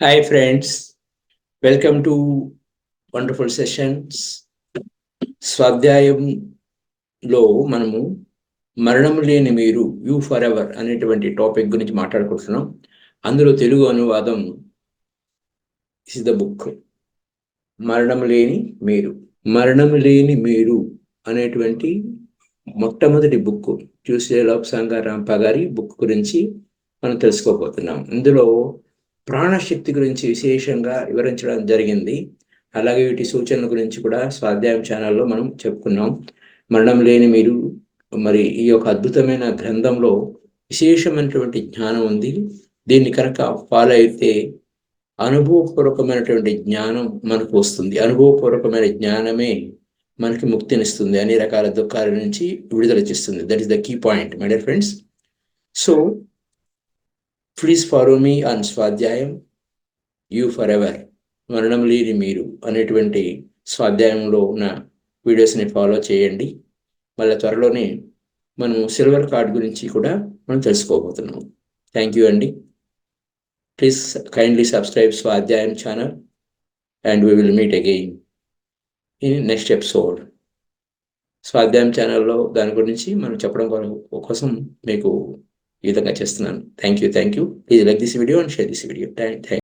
Hi friends welcome to wonderful sessions స్వాధ్యాయంలో మనము మరణం లేని మీరు యూ ఫర్ ఎవర్ అనేటువంటి టాపిక్ గురించి మాట్లాడుకుంటున్నాం. అందులో తెలుగు అనువాదం ఇస్ ద బుక్ మరణం లేని మీరు మరణం లేని మీరు అనేటువంటి మొట్టమొదటి బుక్ చూసే లోక్ సంగారాంప గారి బుక్ గురించి మనం తెలుసుకోబోతున్నాం. ఇందులో ప్రాణశక్తి గురించి విశేషంగా వివరించడం జరిగింది. అలాగే వీటి సూచనల గురించి కూడా స్వాధ్యాయం ఛానల్లో మనం చెప్పుకున్నాం. మరణం లేని మీరు మరి ఈ యొక్క అద్భుతమైన గ్రంథంలో విశేషమైనటువంటి జ్ఞానం ఉంది. దీన్ని కనుక ఫాలో అయితే అనుభవపూర్వకమైనటువంటి జ్ఞానం మనకు వస్తుంది. అనుభవపూర్వకమైన జ్ఞానమే మనకి ముక్తినిస్తుంది అన్ని రకాల దుఃఖాల నుంచి విడుదల చేస్తుంది. That is the key point my dear friends so please follow me on Swadhyayam you for ever మరణం లేని మీరు అనేటువంటి స్వాధ్యాయంలో ఉన్న వీడియోస్ని ఫాలో చేయండి. మళ్ళీ త్వరలోనే మనం సిల్వర్ కార్డ్ గురించి కూడా మనం తెలుసుకోబోతున్నాం థ్యాంక్ యూ అండి. Please kindly subscribe Swadhyayam channel and we will meet again in next episode Swadhyayam ఛానల్లో దాని గురించి మనం చెప్పడం కోసం మీకు ఈ విధంగా చేస్తున్నాను. Thank you thank you please like this video and share this video thank